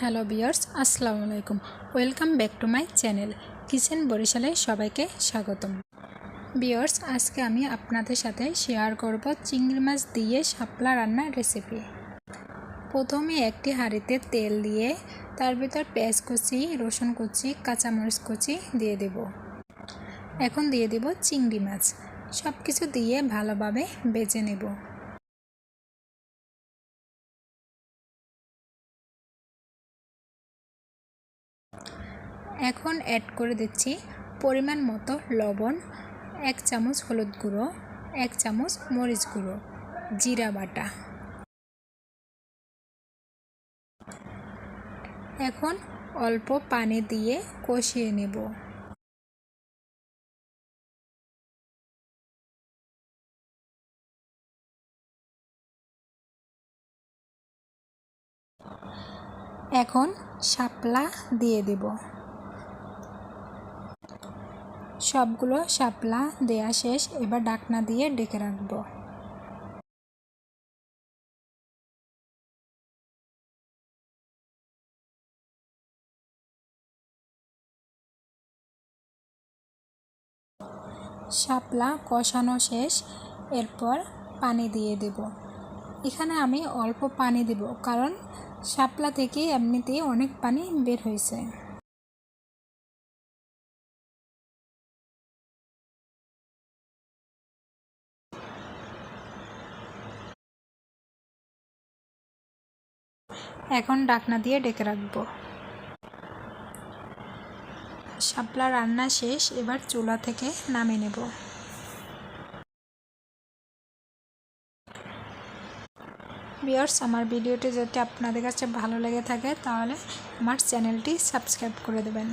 Hello viewers আসসালামু আলাইকুম। Welcome back to my channel. Kitchen বরিশালে সবাইকে স্বাগতম। বিয়ার্স আজকে আমি আপনাদের সাথে শেয়ার করব চিংড়ি মাছ দিয়ে শাপলা রান্নার রেসিপি প্রথমে একটি হাঁড়িতে তেল দিয়ে তার ভিতর পেঁয়াজ কুচি, রসুন কুচি, কাঁচামরিচ কুচি দিয়ে দেব। এখন দিয়ে দেব চিংড়ি মাছ। সব কিছু দিয়ে ভালোভাবে বেজে নেব। এখন অ্যাড করে দিচ্ছি পরিমাণ মতো লবণ, এক চামচ হলুদ গুঁড়ো, এক চামচ মরিচ গুঁড়ো, জিরা বাটা। এখন অল্প পানি দিয়ে কষিয়ে নেব। এখন শাপলা দিয়ে দেব। সবগুলো শাপলা দেয়া শেষ, এবার ডাকনা দিয়ে ডেকে রাখব। শাপলা কষানো শেষ, এরপর পানি দিয়ে দেব। এখানে আমি অল্প পানি দেব, কারণ শাপলা থেকে এমনিতেই অনেক পানি বের হয়েছে। এখন ডাকনা দিয়ে ডেকে রাখব। শাপলা রান্না শেষ, এবার চুলা থেকে নামিয়ে নেব। বিয়ার্স আমার ভিডিওটি যদি আপনাদের কাছে ভালো লেগে থাকে, তাহলে আমার চ্যানেলটি সাবস্ক্রাইব করে দেবেন।